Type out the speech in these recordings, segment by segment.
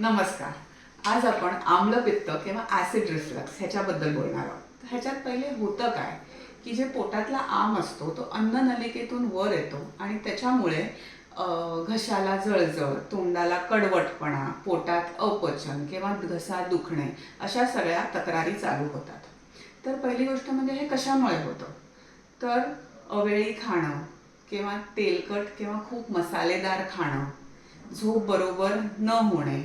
नमस्कार. आज आपण आम्लपित्त किंवा ॲसिड रिफ्लक्स ह्याच्याबद्दल बोलणार आहोत. तर ह्याच्यात पहिले होतं काय? की जे पोटातला आम असतो तो अन्न नलिकेतून वर येतो आणि त्याच्यामुळे घशाला जळजळ तोंडाला कडवटपणा पोटात अपचन किंवा घसा दुखणे अशा सगळ्या तक्रारी चालू होतात. तर पहिली गोष्ट म्हणजे हे कशामुळे होतं? तर अवेळी खाणं किंवा तेलकट किंवा खूप मसालेदार खाणं झोप बरोबर न होणे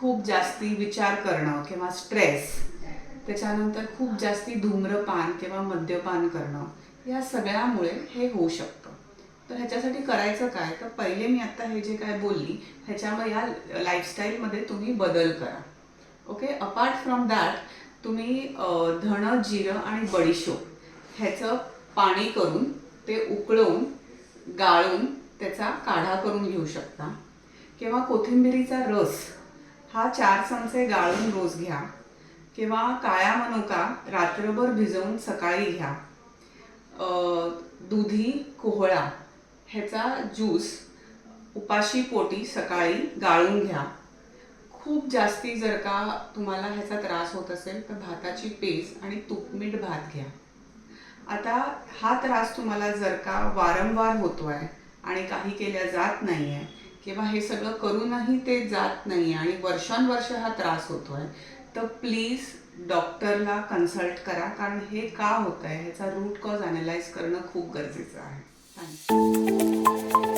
खूप जास्ती विचार करणं किंवा स्ट्रेस त्याच्यानंतर खूप जास्ती धूम्रपान किंवा मद्यपान करणं या सगळ्यामुळे हे होऊ शकतं. तर ह्याच्यासाठी करायचं काय? तर पहिले मी आता हे जे काय बोलली ह्याच्यामुळे या लाईफस्टाईलमध्ये तुम्ही बदल करा. ओके अपार्ट फ्रॉम दॅट तुम्ही धणं जिरं आणि बडीशोप ह्याचं पाणी करून ते उकळवून गाळून त्याचा काढा करून घेऊ शकता. किंवा कोथिंबिरीचा रस हा चार चमचे गाळून रोज घ्या. किंवा काळ्या मनुका रात्रभर भिजवून सकाळी घ्या. दुधी कोहळा ह्याचा ज्यूस उपाशी पोटी सकाळी गाळून घ्या. खूप जास्ती जर का तुम्हाला ह्याचा त्रास होत असेल तर भाताची पेज आणि तुपमीठ भात घ्या. आता हा त्रास तुम्हाला जर का वारंवार होतो आहे आणि काही केल्या जात नाही आहे किंवा हे सगळं करूनही ते जात नाही आणि वर्षानुवर्ष हा त्रास होतोय तर प्लीज डॉक्टरला कन्सल्ट करा कारण हे का होत आहे ह्याचा रूट कॉज अनालाइज करणं खूप गरजेचं आहे. थँक्यू